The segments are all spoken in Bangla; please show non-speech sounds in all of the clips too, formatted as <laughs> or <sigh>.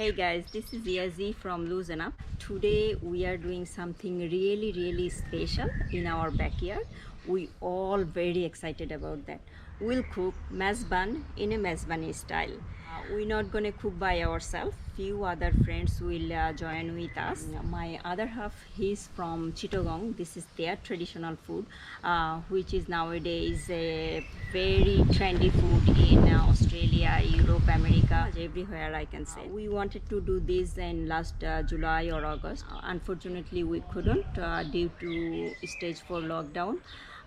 Hey guys, this is Yazi from Loosen Up. Today we are doing something really, really special in our backyard. We all very excited about that. We'll cook mezban in a mezbani style. Uh, we're not gonna cook by ourselves. Few other friends will uh, join with us. My other half, he's from Chittagong. This is their traditional food, uh, which is nowadays a very trendy food in uh, Australia, Europe, America, everywhere I can say. We wanted to do this in last uh, July or August. Uh, unfortunately, we couldn't uh, due to stage 4 lockdown.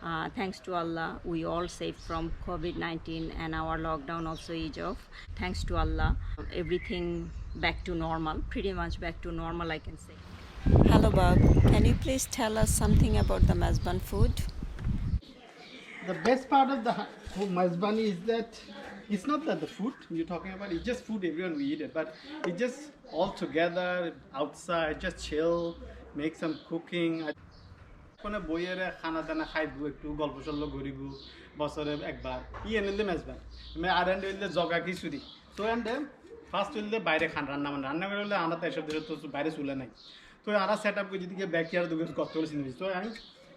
Uh, thanks to Allah, we all saved from COVID 19 and our lockdown also is off. Thanks to Allah, everything back to normal, pretty much back to normal, I can say. Hello, Bob. Can you please tell us something about the Mazban food? The best part of the Mazbani is that it's not that the food you're talking about, it's just food everyone we eat it, but it's just all together outside, just chill, make some cooking. কোনো বইয়ের খানা দানা খাইবো, একটু গল্প সল্প করিব, বছরে একবার। ই এনে মেজবান আর এন্ড হইলে জগা খিচুড়ি। তো এন্ডে ফার্স্ট হইলে বাইরে খান, রান্না মানে রান্না করে হলে আনা তো এসব দেশে তো বাইরে চলে নাই। তো আরা সেট আপ করে যদি ব্যাকিয়ার দুগে গর্ত করে চিনি তো আমি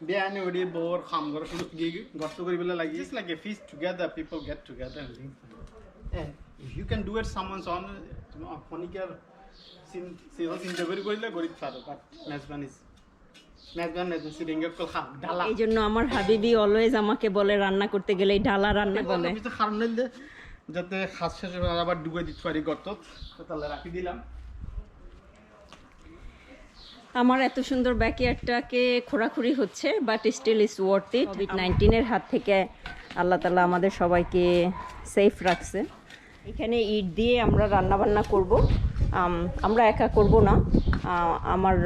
বিয়া আনি ওডি, বোর, খাম করে শুধু গিয়ে গর্ত করে বলে লাগি। Like a fish together people get together you can do it someone's on ফনিকার scene করে, করলে গরিব পারো বাট মেজবান ইজ এই জন্য আমার হাবিবি অলওয়েজ আমাকে বলে রান্না করতে গেলে ডালা রান্না বলে। যাতে খাস শেষ আবার ডুবে দিতে পারি গর্ত। তাহলে রাখি দিলাম। আমার এত সুন্দর ব্যাকয়ার্ডটাকে খোরাখুরি হচ্ছে but still is worth it covid নাইন্টিনের হাত থেকে আল্লাহ তালা আমাদের সবাইকে সেফ রাখছে। এখানে ইট দিয়ে আমরা রান্না বান্না করব আমরা একা করব না। আমার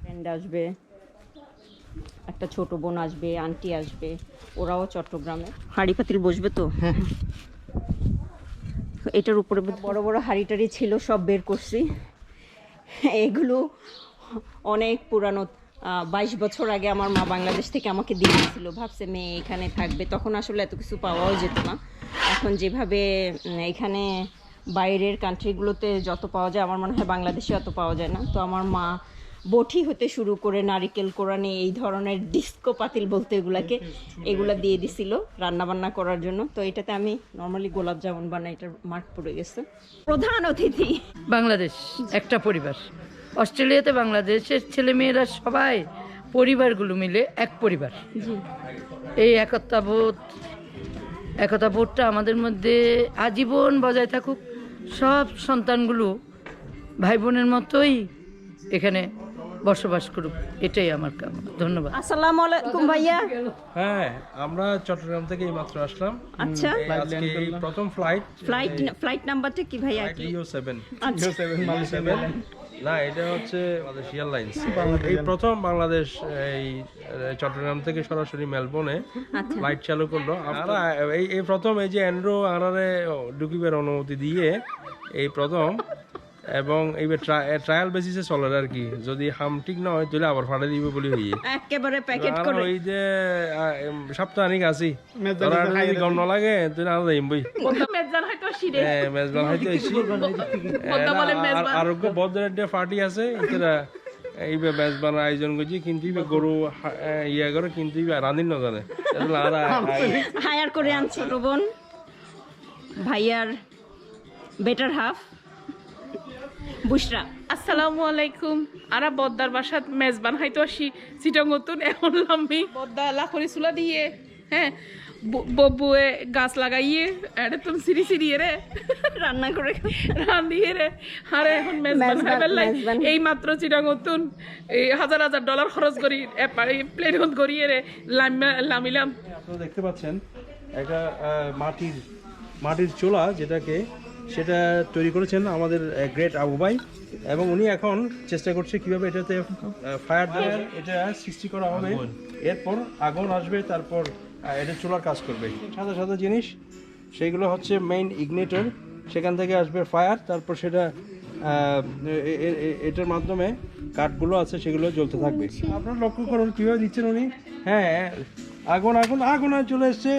ফ্রেন্ড আসবে। একটা ছোট বোন আসবে আন্টি আসবে ওরাও চট্টগ্রামে। হাঁড়ি পাতিল বসবে তো? এটার উপরে বড় বড় হাঁড়ি টাড়ি ছিল সব বের করছি। এগুলো অনেক পুরানো বাইশ বছর আগে আমার মা বাংলাদেশ থেকে আমাকে দিয়ে দিয়েছিল। ভাবছে মেয়ে এখানে থাকবে। তখন আসলে এত কিছু পাওয়াও যেত না। এখন যেভাবে এখানে বাইরের কান্ট্রিগুলোতে যত পাওয়া যায় আমার মনে হয় বাংলাদেশে অত পাওয়া যায় না। তো আমার মা বটি হতে শুরু করে নারিকেল কোরআনে এই ধরনের ডিস্কো পাতিল বলতে এগুলাকে এগুলা দিয়ে দিছিল রান্না বান্না করার জন্য। তো এটাতে আমি নর্মালি গোলাপ জামুন বানাই এটার মার্ক পড়ে গেছে। প্রধান অতিথি। বাংলাদেশ একটা পরিবার। অস্ট্রেলিয়াতে বাংলাদেশের ছেলেমেয়েরা সবাই পরিবারগুলো মিলে এক পরিবার। জি। এই একতাবোধ একতাবোধটা আমাদের মধ্যে আজীবন বজায় থাকুক। সব সন্তানগুলো ভাই বোনের মতোই এখানে বসবাস করুক এটাই আমার কামনা। ধন্যবাদ। আসসালামু আলাইকুম ভাইয়া। হ্যাঁ আমরা চট্টগ্রাম থেকে এই মাত্র আসলাম। আচ্ছা। আজকে প্রথম ফ্লাইট ফ্লাইট ফ্লাইট নাম্বারটা কি ভাইয়া? কি ইও সেভেন আচ্ছা। সেভেন না এটা হচ্ছে বাংলাদেশ। এয়ারলাইন্স এই প্রথম বাংলাদেশ এই চট্টগ্রাম থেকে সরাসরি মেলবোর্নে আচ্ছা। ফ্লাইট চালু করল। আমরা এই এই প্রথম এই যে অ্যান্ড্রো আনারে ঢুকিবার অনুমতি দিয়ে এই প্রথম এবং এইবার ট্রায়াল বেসিসে চলে আর কি। যদি হাম ঠিক না হয় তাহলে আবার ফাটে দিবে বলে হইয়ে। একেবারে প্যাকেট করে। ওই যে সাপ্তাহিক আছি। যদি গম না লাগে তুই না যাইম বই। হ্যাঁ মেজবান হয়তো এসি। আরোগ্য বদ্রের পার্টি আছে। এরা এই মেজবান। আয়োজন করছি কিন্তু ইবে গরু ইয়া করে কিন্তু ইবে রাঁধিন না জানে হায়ার করে আন ছোট বোন ভাইয়ার বেটার হাফ বুশরা আসসালামু আলাইকুম। আরা বদ্দার বাসাত মেজবান হাইতো আসি চিটঙ্গতুন এখন লাম্বি। বদ্দা লাখরি চুলা দিয়ে। হ্যাঁ বব্বুয়ে গাছ লাগাইয়ে এটা তুমি সিঁড়ি সিঁড়িয়ে রে। রান্না করে রান্ধিয়ে রে। আরে এখন মেজবান মেজবান- হাইবেল এই মাত্র চিটঙ্গতুন এই হাজার হাজার ডলার খরচ করি প্লেন করিয়ে রে লামিলাম। আপনারা দেখতে পাচ্ছেন একটা মাটির মাটির চোলা যেটাকে সেটা তৈরি করেছেন আমাদের গ্রেট আবু ভাই এবং উনি এখন চেষ্টা করছে কীভাবে এটাতে ফায়ার দেওয়ার এটা সৃষ্টি করা হবে। এরপর আগুন আসবে তারপর এটা চুলার কাজ করবে। সাদা সাদা জিনিস সেইগুলো হচ্ছে মেইন ইগনেটর সেখান থেকে আসবে ফায়ার তারপর সেটা এটার মাধ্যমে কাঠগুলো আছে সেগুলো জ্বলতে থাকবে। আপনারা লক্ষ্য করুন কীভাবে দিচ্ছেন উনি? হ্যাঁ আগুন আগুন আগুন আর চলে এসছে।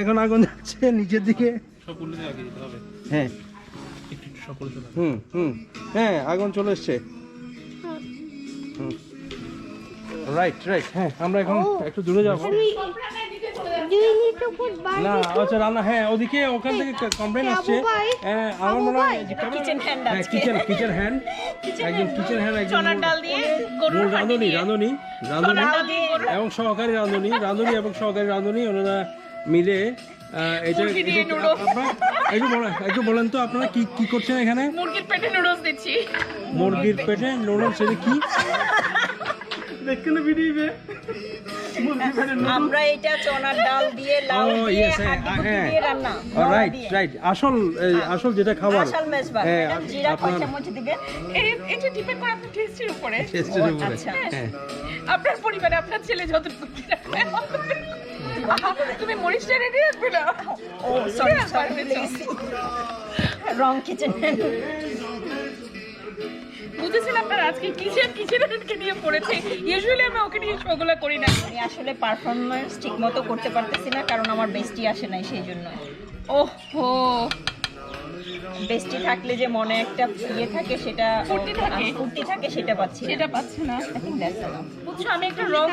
এখন আগুন যাচ্ছে নিচের দিকে। হ্যাঁ সকলে চলে হুম হুম। হ্যাঁ আগুন চলে এসছে। রাইট রাইট হ্যাঁ আমরা এখন একটু দূরে যাব? না আচ্ছা রান্না হ্যাঁ ওদিকে ওখান থেকে কমপ্লেন আসছে। হ্যাঁ, আমার মনে হয় কিচেন হ্যান্ড হ্যাঁ কিচেন কিচেন হ্যান্ড একজন কিচেন হ্যান্ড একজন রাঁধুনি রাঁধুনি। রাঁধুনি এবং সহকারী রাঁধুনি রাঁধুনি এবং সহকারী রাঁধুনি ওনারা মিলে এটা একটু- বলেন একটু বলেন তো আপনারা কি কি করছেন এখানে? মুরগির পেটে নুডলস দিচ্ছি। মুরগির পেটে নুডলস এটা কি? দেখুন আমরা এটা চনার ডাল দিয়ে লাউ Oh, দিয়ে হ্যাঁ, হ্যাঁ। দিয়ে রান্না রাইট রাইট আসল আসল যেটা খাবার আসল হ্যাঁ, জিরা আপনার চামচ দিবেন? এটা ডিপেন্ড করে আপনার টেস্টের উপরে। টেস্টের উপরে আচ্ছা। হ্যাঁ। আপনার পরিবারে আপনার ছেলে যতটুকু <laughs> তুমি মরিচটা রেডি রাখবে না? ও সরি রং কিচেন বুঝেছেন আপনার আজকে কিচেন কিচেনকে নিয়ে পড়েছে। ইউজুয়ালি আমি ওকে নিয়ে শোগুলো করি না। আমি আসলে পারফরমেন্স ঠিক মতো করতে পারতেছি না কারণ আমার বেস্টি আসে নাই সেই জন্য। ওহো। বেস্টি থাকলে যে মনে একটা ইয়ে থাকে সেটা ফুর্তি থাকে। ফুর্তি থাকে সেটা পাচ্ছি সেটা পাচ্ছে না। বুঝছ আমি একটা রং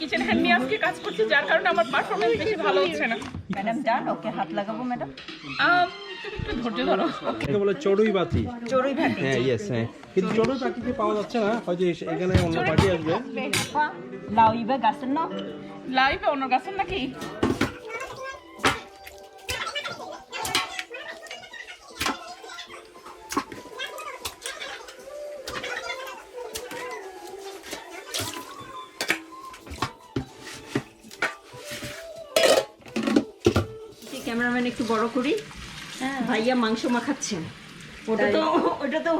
কিচেন হ্যান্ড নিয়ে আজকে কাজ করছি যার কারণে আমার পারফরমেন্স বেশি ভালো হচ্ছে না। ম্যাডাম ডান ওকে হাত লাগাবো ম্যাডাম আম, তুমি একটু ধৈর্য ধরো। এটাকে বলে চড়ুই বাতি। চড়ুই ভাতি হ্যাঁ ইয়েস হ্যাঁ। কিন্তু চড়ুই বাতিকে পাওয়া যাচ্ছে না হয়তো এখানে অন্য পার্টি আসবে। লাউ ইবে গাছের না লাইভে অন্য গাছের নাকি? একটু বড় করি। ভাইয়া মাংস মাখাচ্ছেন। ওটা তো <laughs> ওটা তো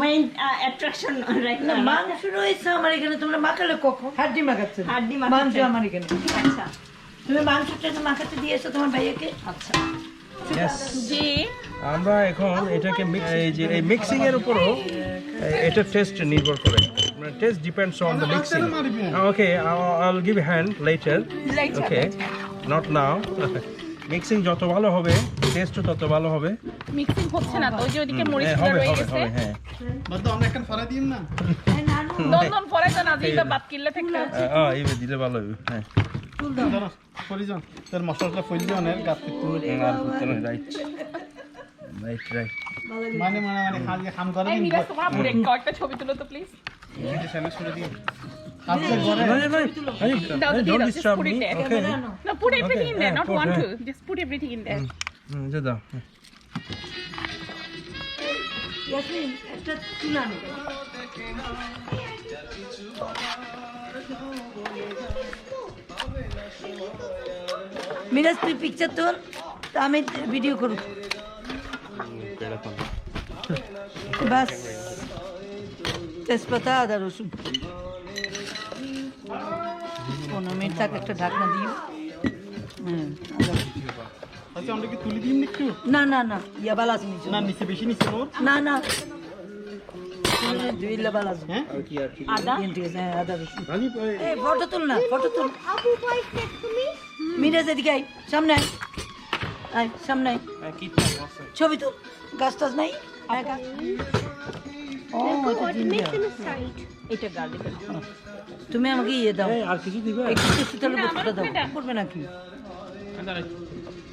মেইন অ্যাট্রাকশন রাইট না মাংস রয়েছে আমার এখানে তোমরা মাখালে কখন? হাড্ডি মাখাচ্ছে হাড্ডি মাংস আমার এখানে। আচ্ছা। তুমি মাংসটা মাখাতে দিয়েছ তোমার ভাইয়াকে? আচ্ছা। জি। আমরা এখন এটাকে এই যে এই মিক্সিং এর উপরও এটা টেস্ট নির্ভর করে। Taste depends on the mixing okay I will give hand later okay not now mixing যত ভালো হবে টেস্টও তত ভালো হবে। মিক্সিং হচ্ছে না তো ওই যে ওইদিকে মরিচ হ্যাঁ, গুলো রয়ে গেছে। হ্যাঁ। বন্ধু আমরা এখন ফরা দিন না? দন্দন ফরা তো না দিবা বাদ কিল্লা থেকে আ এইবে দিলে ভালো হবে হ্যাঁ। ফুল দাও। পরিজন তোর মশলাটা ফুল দিও না গাতে গাছ আর রাইট রাইট মানে মানে মানে খালি খাম করে এই দিন মিরাজ তোমার কয়েকটা ছবি তুলো তো প্লিজ আজকে ঘরে দাও তো দিয়ে ডোন্ট দাও disturb just put me it there. Okay no put everything in there not one two just put everything in there. যে দাও ইয়াসমিন একটা তুলা নে মিরাজ তুই পিকচার তোল আমি ভিডিও করব। বাস তেজপাতা আদা রসুন। পনেরো মিনিট থাক একটা ঢাকনা দিও। হ্যাঁ। আচ্ছা আমরা কি তুলি দিন একটু? না না না ইয়া বালা আছে নিচে। না নিচে বেশি নিচে ওর না না। হ্যাঁ? আদা? হ্যাঁ ফটো তুল না ফটো তুল। মিরাজ এদিকে আয় সামনে আয়। সামনে ছবি তুল। গাছ টাছ নাই? তুমি আমাকে ইয়ে দাও। আর কিছু দিবে? একটু কিছু তাহলে বস্তুটা দাও। করবে নাকি?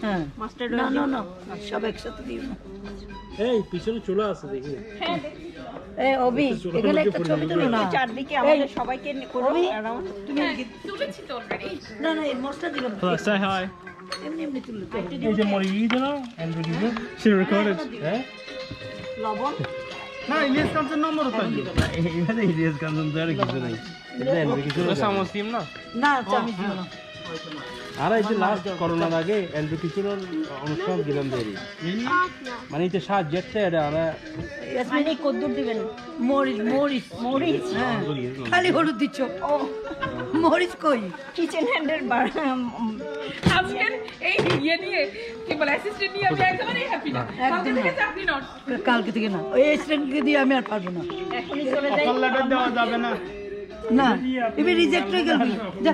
হ্যাঁ। না না না সব একসাথে দিও না। এই পিছনে চলে আসে দেখি। এই অবি এখানে একটা ছবি তুলো না। চারদিকে আমাদের সবাইকে তুমি তুলেছি তো অলরেডি না না এই দিলাম এই যে মরি ই দিল এন্ড দিবে she recorded. হ্যাঁ লবণ না ইলিয়াস কামসের নম্বর তো এইভাবে ইলিয়াস কাঞ্চন তো আর কিছু নাই এটা এন্ড কিছু না না আমি দিও না আর এই যে লাস্ট করোনার আগে এন্ড অনুষ্ঠান গেলাম দেরি। মানে এই যে সাত জেটতে এটা আমরা ইয়াসমিন মানে কদ্দুর দিবেন। মরিচ মরিচ মরিচ হ্যাঁ। খালি হলুদ দিচ্ছ। ও মরিচ কই? কিচেন হ্যান্ডের আজকের এই ইয়ে নিয়ে কি বলে অ্যাসিস্ট্যান্ট নিয়ে আমি একেবারেই হ্যাপি না। কালকে থেকে চাকরি নট। কালকে থেকে না। ওই স্টুডেন্টকে দিয়ে আমি আর পারব না। এখনই চলে যাই। দেওয়া যাবে না। না এবার রিজেক্ট হয়ে গেল। যা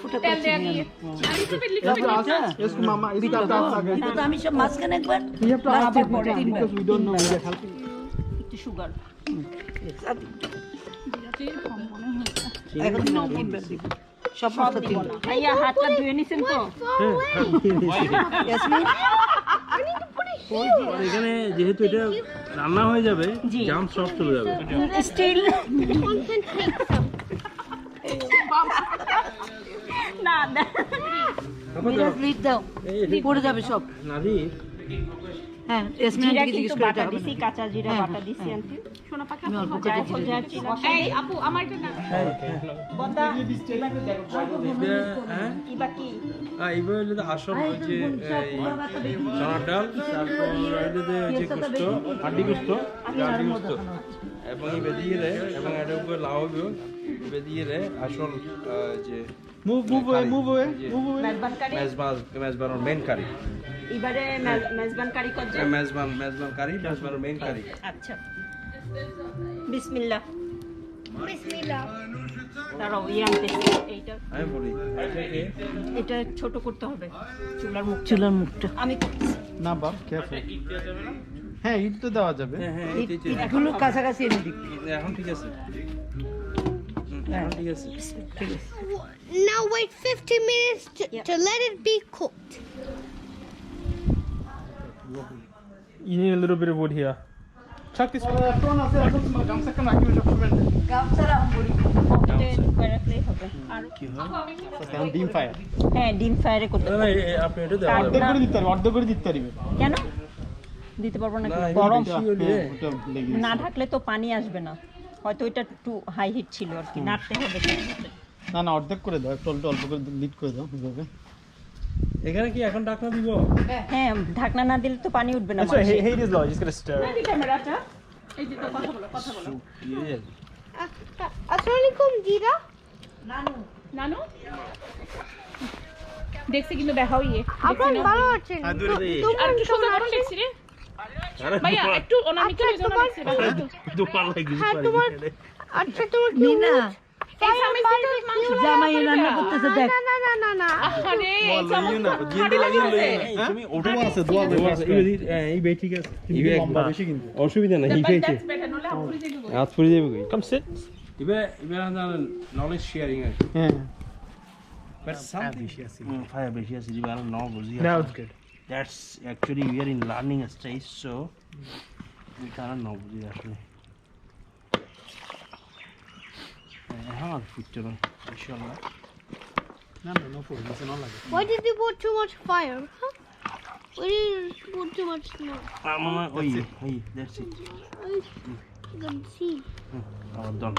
ফুটা আমি সব মাঝখানে একবার. একটু সুগার এখন তিনবার দিব। সব মাত্র তিনবার। ভাইয়া হাতটা ধুয়ে নিছেন তো? এখানে যেহেতু এটা রান্না হয়ে যাবে জাম সব চলে যাবে। স্টিল. না দাও। পড়ে যাবে সব। হ্যাঁ। কাঁচা জিরা হ্যাঁ, বাটা দিছি আন্টি। শোনা পাখা আমি অল্প করে জায়ফল জিরা জায়ত্রী এই আপু আমার এটা না বদা হ্যাঁ? কি? আর এইবার হলো আসল ওই যে এই চানার ডাল তারপর ওই যে হাড্ডি হাড্ডি এবং এই বেদিয়ে রে এবং এটা উপরে লাউ হবে। বেদিয়ে রে আসল যে Yeah. move mezban mezban main curry. এবারে মেজ- মেজবান কারি কত মেজবান মেজবান কারি মেজবানোর মেন কারি। আচ্ছা। বিসমিল্লাহ. দাঁড়াও ইয়ে আনতেছি এইটা আমি বলি এটা ছোট করতে হবে। চুলার মুখ চুলার মুখটা। আমি করতেছি না বাপ careful. হ্যাঁ ইট তো দেওয়া যাবে। হ্যাঁ হ্যাঁ ইট- ইটগুলো কাছাকাছি এনে দিক এখন ঠিক আছে। এখন ঠিক আছে। ঠিক আছে। Now wait 50 minutes to, Yeah. to let it. You need a little bit of wood here. Dim fire হ্যাঁ ডিম করতে আপনি এটা দেওয়া অর্ধেক করে দিতে পারবে অর্ধেক করে দিতে পারবে। কেন? দিতে পারব না গরম হ্যাঁ, না ঢাকলে তো পানি আসবে না। হয়তো এটা একটু হাই হিট ছিল আর কি। নাড়তে হবে। না না অর্ধেক করে দাও একটু অল্প অল্প করে লিড করে দাও এখানে কি এখন ডাকনা দিব হ্যাঁ ঢাকনা না দিলে তো পানি উঠবে না right. মাংসে। Hate is low. Just gonna stir. it. ক্যামেরাটা এই যে তো কথা বলো কথা বলো Assalamualaikum, Dida. নানু দেখছি কিন্তু দেখাও ইয়ে আপনার ভালো আছেন দে। আর একটু সোজা করুন দেখছি রে ভাইয়া একটু অনামিকা আচ্ছা, হয়ে যাও না তোমার- দেখছি ভালো লাগিয়ে হ্যাঁ তোমার আচ্ছা তোমার কি নিনা এই চামচ দিয়ে তো মাংস জামাই রান্না করতেছে দেখ না না না না না আরে এই চামচ তো হাঁড়ি লাগিয়ে দিছে। তুমি ওটা আছে দোয়া দোয়া আছে, এই বেদি- হ্যাঁ, এই বেই ঠিক আছে কিন্তু লম্বা বেশি কিন্তু অসুবিধা নেই এই But বেই that's better, নলে হাত পুড়ে যাবে গো। হাত ফুলে যাবে কই Come sit. এবার এবার নলেজ শেয়ারিং আছে হ্যাঁ বাট সামথিং বেশি আছে ফায়ার বেশি আছে যে আর ন বুঝি Now it's good. That's actually we are in learning stage so we cannot ন বুঝি আসলে হ্যাঁ ফিটটো ইনশাআল্লাহ না না নো প্রবলেম আছে না লাগে Why did you put too much fire? Huh? Why did you put too much smoke? মামা ওই ওই that's it I can see. আবার ডন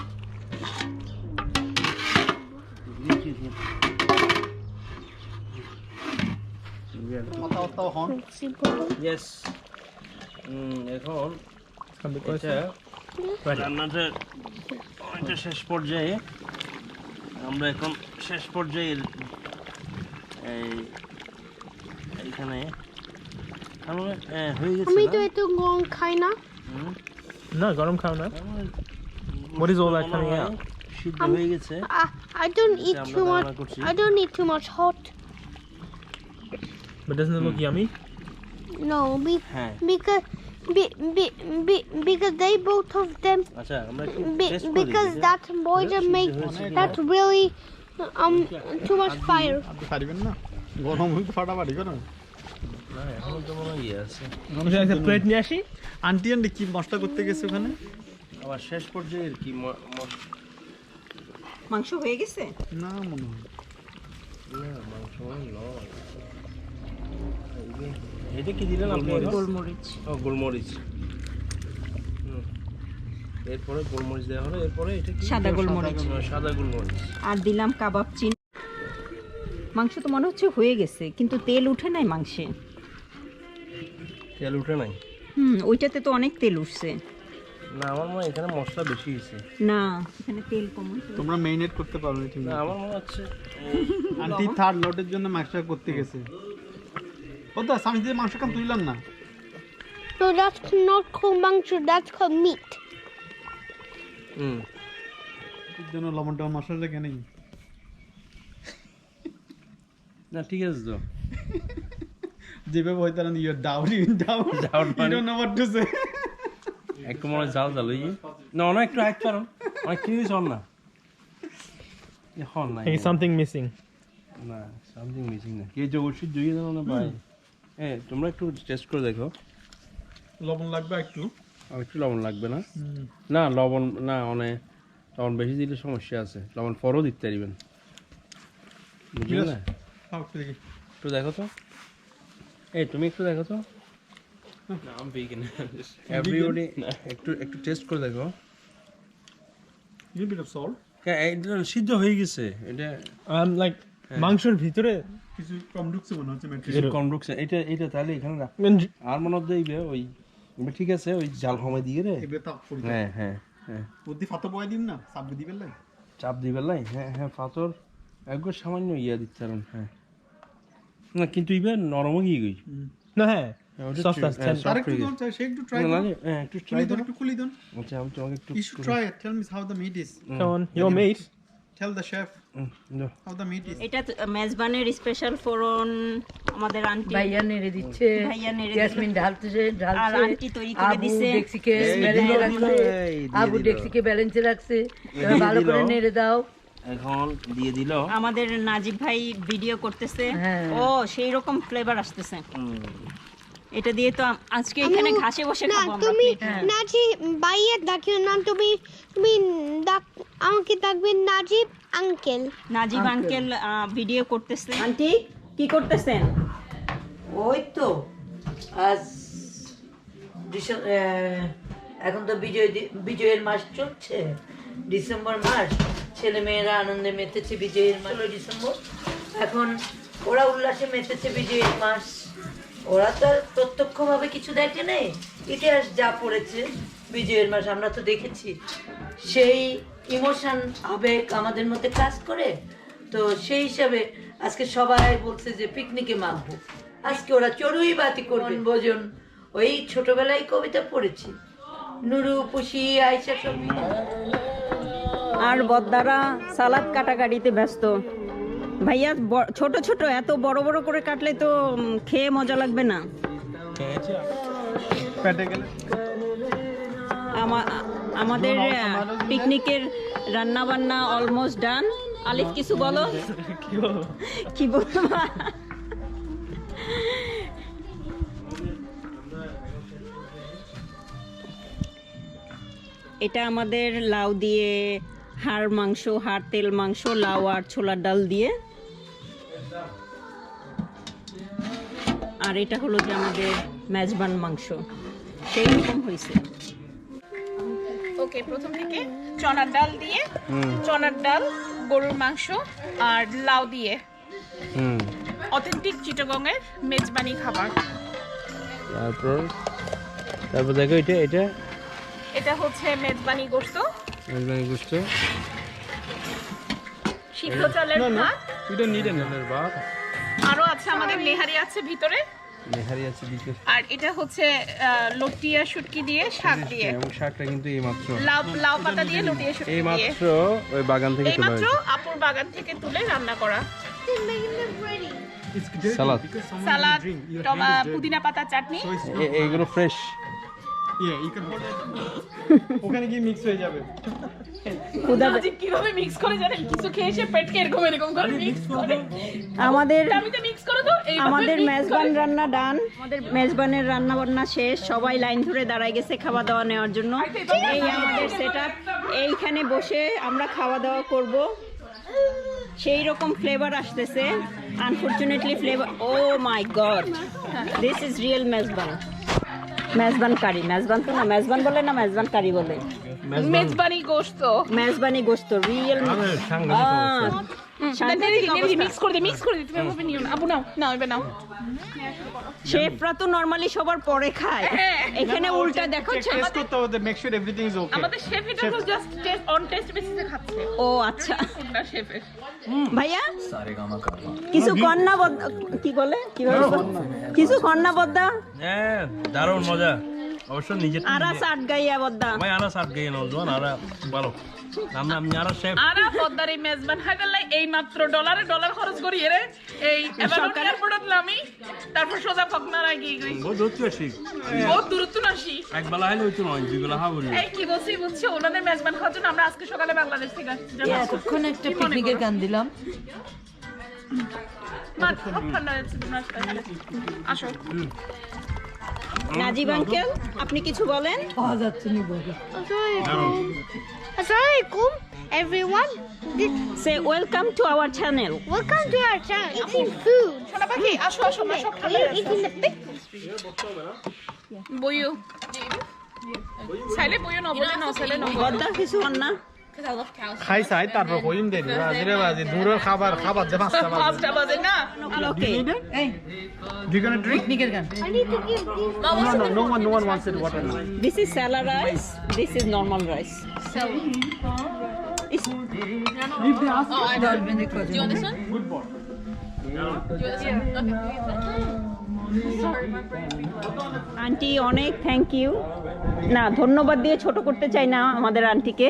মাথা মাথা হন ইয়েস এখন Come a bit এটা closer. রান্নাটা অনেকটা শেষ পর্যায়ে আমরা এখন শেষ পর্যায়ে এই এইখানে হয়ে গেছে আমি না? তো এত গরম খাই না What is all that মনে coming হয় out? সিদ্ধ হয়ে গেছে I, I don't eat আমরা too much. রান্না করছি। I don't eat too much hot. But doesn't it look yummy? No, be, হ্যাঁ because be, be, be, because they both of them আচ্ছা be, because that boiler সিদ্ধ make that really um too much fire. আপনি পারবেন না গরম হইতে ফাটাফাটি করো না এখনও তো মনে হয় ইয়ে আছে Plate niashi? আন্টি আন্টি কি মশলা করতে গেছে ওখানে আবার শেষ পর্যায়ে কি মাংস হয়ে গেছে না মনে হয় না, মাংস মনে হয় নয়। এই যে, এটা কি দিলেন আপনি গোলমরিচ। ও গোলমরিচ। এরপরে গোলমরিচ দেওয়া হলো। এরপরে এটা কি? সাদা গোলমরিচ। সাদা- সাদা গোলমরিচ। আর দিলাম কাবাব চিন। মাংস তো মনে হচ্ছে হয়ে গেছে কিন্তু তেল উঠে নাই মাংসে। তেল উঠে নাই? হুম ওইটাতে তো অনেক তেল উঠছে। না আমার মনে হয় এখানে মশলা বেশি হয়েছে। না এখানে তেল কম তোমরা মেরিনেট করতে পারো না আমার মনে হচ্ছে আন্টি থার্ড লটের জন্য মাংস করতে গেছে। ও দা আমি যে মাংস কাম তুইলাম না। No, that's not called mangshu. That's called meat. হুম। এর জন্য লবণ টবণ মশলা কেন না ঠিক আছে তো। যেভাবে হয়তো না your doubt you doubt Doubt you মানে? Don't know what to say একটু মনে জাল জাল যে। না অনেক একটু হাইট পারো অনেক না। এখন না think something না সামথিং মিসিং না। কে যে ওষুধ জুগিয়ে দাও না ভাই? হ্যাঁ তোমরা একটু টেস্ট করে দেখো। লবণ লাগবে একটু। আর একটু লবণ লাগবে না? না লবণ না অনেক লবণ বেশি দিলে সমস্যা আছে। লবণ পরও দিতে পারবেন। বুঝলে? না খাও একটু দেখি। একটু দেখো তো। এই তুমি একটু দেখো তো। এভরিবডি <laughs> একটু একটু টেস্ট করে দেখো। লিটল বিট অফ সল্ট হ্যাঁ এটা সিদ্ধ হয়ে গেছে। এটা Um, like মাংসের ভিতরে কিছু কম ঢুকছে মনে হচ্ছে কিছু কম ঢুকছে। এটা এটা তাহলে এখানে রাখ। আর মনে হচ্ছে ওই ঠিক আছে ওই জাল কমে দিয়ে রে। এবার তাপ করি হ্যাঁ হ্যাঁ হ্যাঁ। বুদ্ধি ফাতো বয় দিম না সাববে দিবেন লাই। চাপ দিবে লাই হ্যাঁ হ্যাঁ পাথর একবার সামান্য ইয়া দিতে হ্যাঁ। না কিন্তু ইবে নরমও গিয়ে গই no হ্যাঁ হ্যাঁ, একটু ট্রাই না, হ্যাঁ, একটু খুলি দন। আচ্ছা আমি তোমাকে একটু. Tell the chef হুম, দাও। how the meat is. এটা মেজবানের স্পেশাল ফোরন আমাদের আন্টি ভাইয়া নেড়ে দিচ্ছে ভাইয়া নেড়ে। ইয়াসমিন ঢালতেছে আর ঢালছে আন্টি তৈরি করে আবু দিছে। ডেক্সিকে ব্যালেন্সে রাখছে আবু। ডেক্সিকে ব্যালেন্সে রাখছে ভালো করে। নেড়ে দাও এখন দিয়ে দিল আমাদের নাজিব ভাই ভিডিও করতেছে হ্যাঁ। ও সেই রকম ফ্লেভার আসতেছে এটা দিয়ে তো আজকে এখানে ঘাসে বসে খাব আমরা তুমি। নাজিব ভাইয়ের ডাকিও না তুমি তুমি ডাক আমাকে ডাকবেন Najib uncle. Najib uncle. Video করতেছে। আন্টি কি করতেছেন? ওই তো আজ এখন তো বিজয় বিজয়ের মাস চলছে ডিসেম্বর মাস। ছেলে মেয়েরা আনন্দে মেতেছে বিজয়ের মাস। হলো ডিসেম্বর। এখন ওরা উল্লাসে মেতেছে বিজয়ের মাস। ওরা তো আর প্রত্যক্ষভাবে কিছু দেখে নেই। ইতিহাস যা পড়েছে বিজয়ের মাস আমরা তো দেখেছি। সেই ইমোশন আবেগ আমাদের মধ্যে কাজ করে। তো সেই হিসাবে আজকে সবাই বলছে যে পিকনিকে মাখবো আজকে ওরা চড়ুই বাতি করবে। ভোজন ওই ছোটবেলায় কবিতা পড়েছি। নুরু পুষি আয়সা সবই আর বদ্দারা সালাদ কাটাকাটিতে ব্যস্ত। ভাইয়া ছোট ছোট এত বড় বড় করে কাটলে তো খেয়ে মজা লাগবে না। পেটে গেলে? আমা- আমাদের পিকনিকের রান্না বান্না অলমোস্ট ডান আলিফ কিছু বলো? <laughs> কি বলব? এটা আমাদের লাউ দিয়ে হাড় মাংস হাড় তেল মাংস লাউ আর ছোলার ডাল দিয়ে। আর এটা হলো যে আমাদের মেজবান মাংস। সেই রকম হয়েছে। ওকে প্রথম থেকে চনার ডাল দিয়ে চনার ডাল গরুর মাংস আর লাউ দিয়ে। হুম। অথেন্টিক চিটাগংয়ের মেজবানি খাবার। তারপর তারপর দেখো এটা এটা? এটা হচ্ছে মেজবানি গোস্ত। মেজবানি গুস্ত। সিদ্ধ চালের ভাত। don't need ভাত আরও আছে আমাদের নেহারি আছে ভিতরে। আর এটা হচ্ছে লটিয়া শুটকি দিয়ে শাক দিয়ে। এবং শাকটা কিন্তু এই মাত্র। লাউ লাউ পাতা দিয়ে লটিয়া শুটকি দিয়ে। মাত্র ওই বাগান থেকে তোলা মাত্র আপুর বাগান থেকে তুলে রান্না করা। সালাদ. Your টমা. পুদিনা পাতা চাটনি। So it's এ- এইগুলো ফ্রেশ ওখানে গিয়ে মিক্স হয়ে যাবে। <laughs> কীভাবে মিক্স করে জানেন? কিছু খেয়ে এসে পেটকে এরকম এরকম করে মিক্স করে। আমাদের মিক্স করে তো আমাদের মেজবান রান্না ডান আমাদের মেজবানের রান্না বান্না শেষ। সবাই লাইন ধরে দাঁড়ায় গেছে খাওয়া দাওয়া নেওয়ার জন্য। এই আমাদের সেট এইখানে বসে আমরা খাওয়া দাওয়া করব। সেই রকম ফ্লেভার আসতেছে। Unfortunately flavour oh my god this is real mezban. Mezban curry. Mezban তো না মেজবান বলে না মেজবান কারি বলে। মেজবানি গোশত মেজবানি গোস্ত রিয়েল মিক্স করে মিক্স করে তুমি এভাবে নিও না। আপু নাও নাও এবার নাও। শেফরা তো নর্মালি সবার পরে খায়। এখানে উল্টা দেখো টেস্ট করতে হবে make sure everything is okay আমাদের শেফ এটা তো জাস্ট টেস্ট অন টেস্ট বেসিসে খাচ্ছে। ও আচ্ছা। শেফের। ভাইয়া? কিছু কন্যা কি বলে? কীভাবে বলে? কিছু কন্যা বদ্দা হ্যাঁ দারুণ মজা। অবশ্য নিজে আরা সাট গাইয়া বদ্দা। ভাই আরা সাত গিয়ে নজওয়ান আরা ভালো রান্না আমি আর শেফ। আরা পদ্মার এই মেজবান হাইদাল্লাই এই মাত্র ডলারে ডলার খরচ করি এরে। এই এবার এয়ারপোর্টত নামি তারপর সোজা ফকনার আগে গই। বহুত ধরতে আসি। বহুত দূরত্ব নাসি। এক বেলা হইলে হইতো নয় দুই বেলা। হাবো এই কি বলছি বুঝছি? ওনাদের মেজবান খাওয়ার জন্য আমরা আজকে সকালে বাংলাদেশ থেকে আসছি জানো? এতক্ষণ একটা পিকনিকের গান দিলাম। খুব ঠান্ডা হয়েছে তোমরা আসতে আসতে। নাজিব আঙ্কেল আপনি কিছু বলেন পাওয়া যাচ্ছে নি বলে Assalamualaikum, everyone. This, say welcome to our channel welcome to our channel. Eating food. সোনা পাখি আসো আসো মা সব ঠান্ডা We're হয়ে eating the pig. বইও সাইলে বইও নবলে নাও সাইলে নব বদ্দার কিছু না খাই চাই তারপর কইম দেরি বাজি রে বাজি দূরের খাবার খাবার যে পাঁচটা বাজে পাঁচটা বাজে না ওকে এই You gonna drink? পিকনিকের গান I need to give these. No, no, no one, no one wants it water now. This is sella rice this is normal rice জল বেঁধে খাওয়া যাবে। আন্টি অনেক থ্যাংক ইউ না ধন্যবাদ দিয়ে ছোট করতে চাই না আমাদের আন্টিকে।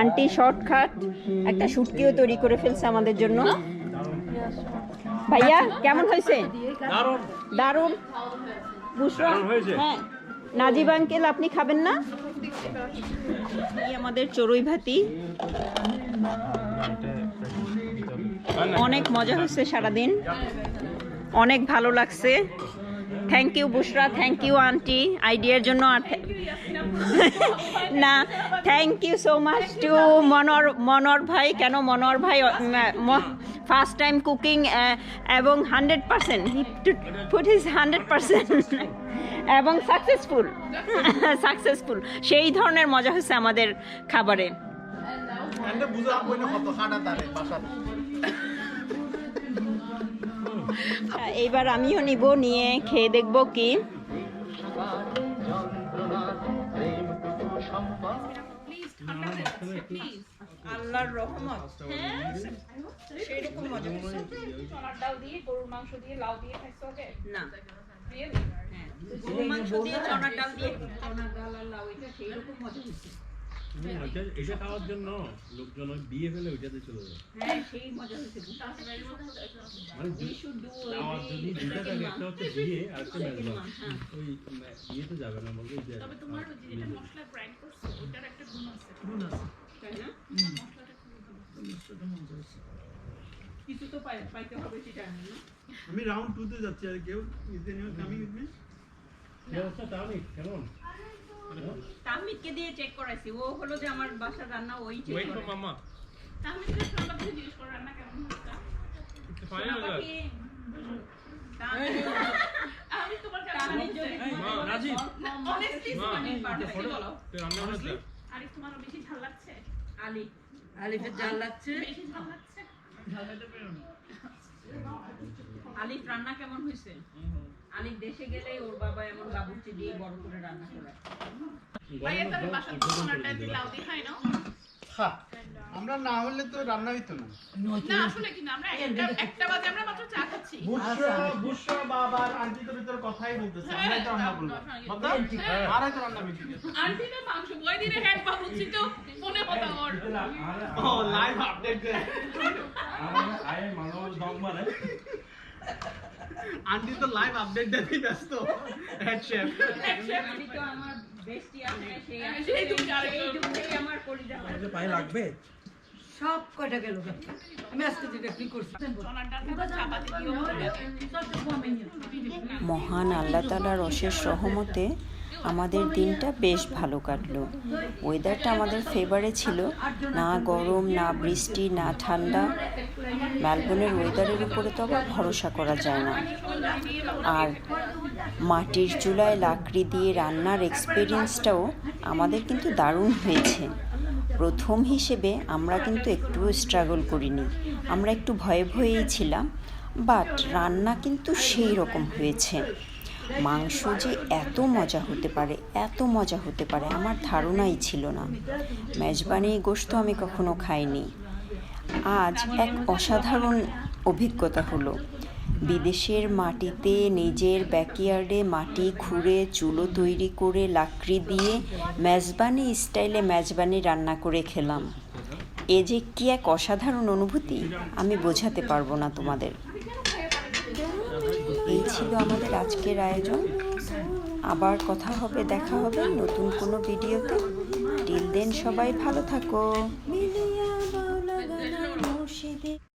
আন্টি শর্টকাট একটা শুটকিও তৈরি করে ফেলছে আমাদের জন্য। ভাইয়া কেমন হয়েছে? দারুণ। হ্যাঁ নাজিব আঙ্কেল আপনি খাবেন না? আমাদের চড়ুই ভাতি। অনেক মজা হচ্ছে সারাদিন। অনেক ভালো লাগছে। Thank you Bushra thank you aunty আইডিয়ার জন্য আর <laughs> না thank you so much to Monor Monor ভাই। কেন মনোর ভাই? ফার্স্ট টাইম কুকিং এবং hundred percent food is hundred percent এবং সাকসেসফুল সাকসেসফুল <laughs> সেই ধরনের মজা হচ্ছে আমাদের খাবারে। এইবার আমিও নিব নিয়ে খেয়ে দেখব কি। আল্লাহর রহমত। সোনার ডাল দিয়ে গরুর মাংস দিয়ে লাউ দিয়ে খাইছো না? হ্যাঁ মাংস দিয়ে চনার ডাল দিয়ে। চনার ডাল আর লাউ এটা সেই রকম মজা। হচ্ছে এটা খাওয়ার জন্য লোকজন ওই বিয়ে ফেলে ওইটাতে চলে যায়। হ্যাঁ সেই মজা হচ্ছে। মানে We should do a খাওয়ার যদি very থাকে একটা হচ্ছে বিয়ে আর একটা মেজবান হ্যাঁ। ওই বিয়েতে যাবে না বলতে যে তবে তোমার যেটা মশলা গ্রাইন্ড করছ ওটার একটা গুণ আছে। তাই না? কিছু তো পাইতে হবে সেটা আমি রাউন্ড 2 তে যাচ্ছি আর কেউ ইজ কামিং উইথ মি তাহলে কেমন? তাহমিদকে দিয়ে চেক করাইছি। ও হলো যে আমার বাসার রান্না ওই চেক করে. তাহলে তুমি সোনা পাখি জিজ্ঞেস করো রান্না কেমন হচ্ছে? তাহমিদ আমি তোমার তাহমিদ যদি মা, রাজীব। অনেস্টলি মা, পারফেক্টলি বলো? তুই রান্না তোমার বেশি ঝাল লাগছে? আলি আলিফের জাল লাগছে? বেশি ঝাল লাগছে? আলিফ রান্না কেমন হয়েছে? আলিফ দেশে গেলে ওর বাবা এমন বাবুর্চি দিয়ে বড় করে রান্না করে। আমরা না হলে তো রান্না হইতো না। না আসলে কি না আমরা একটা একটা বাজে আমরা মাত্র চা খাচ্ছি। বুশরা বুশরা বাবা আর আন্টি তো ভিতরে কথাই বলতেছে আমরা তো রান্না করব। কথা আর তো রান্না মিটি আন্টি না মাংস বই দিলে হ্যান্ড পা বুঝছি তো ফোনে কথা ওর। ও লাইভ আপডেট দে। মানুষ দম আন্টি তো লাইভ আপডেট দেতে ব্যস্ত হেড শেফ আমি তো আমার বেস্টি আছে সেই সেই তুমি জানো। সেই যুগেই আমার পরিচয় আছে পায়ে লাগবে? সব কয়টা গেল আমি আজকে যেটা কি করছি? মহান আল্লাহ তালার অশেষ রহমতে আমাদের দিনটা বেশ ভালো কাটলো। ওয়েদারটা আমাদের ফেভারে ছিল। না গরম, না বৃষ্টি, না ঠান্ডা। মেলবোর্নের ওয়েদারের উপরে তো আবার ভরসা করা যায় না। আর মাটির চুলায় লাকড়ি দিয়ে রান্নার এক্সপিরিয়েন্সটাও আমাদের কিন্তু দারুণ হয়েছে। প্রথম হিসেবে আমরা কিন্তু একটুও স্ট্রাগল করিনি। আমরা একটু ভয়ে ভয়েই ছিলাম বাট রান্না কিন্তু সেই রকম হয়েছে। মাংস যে এত মজা হতে পারে, এত মজা হতে পারে, আমার ধারণাই ছিল না। মেজবানি গোশত আমি কখনো খাইনি। আজ এক অসাধারণ অভিজ্ঞতা হলো। বিদেশের মাটিতে নিজের ব্যাকইয়ার্ডে মাটি খুঁড়ে, চুলো তৈরি করে, লাকড়ি দিয়ে মেজবানি স্টাইলে মেজবানি রান্না করে খেলাম। এ যে কী এক অসাধারণ অনুভূতি, আমি বোঝাতে পারব না তোমাদের। এই ছিল আমাদের আজকের আয়োজন। আবার কথা হবে, দেখা হবে নতুন কোনো ভিডিওতে। টিল দেন সবাই ভালো থাকো।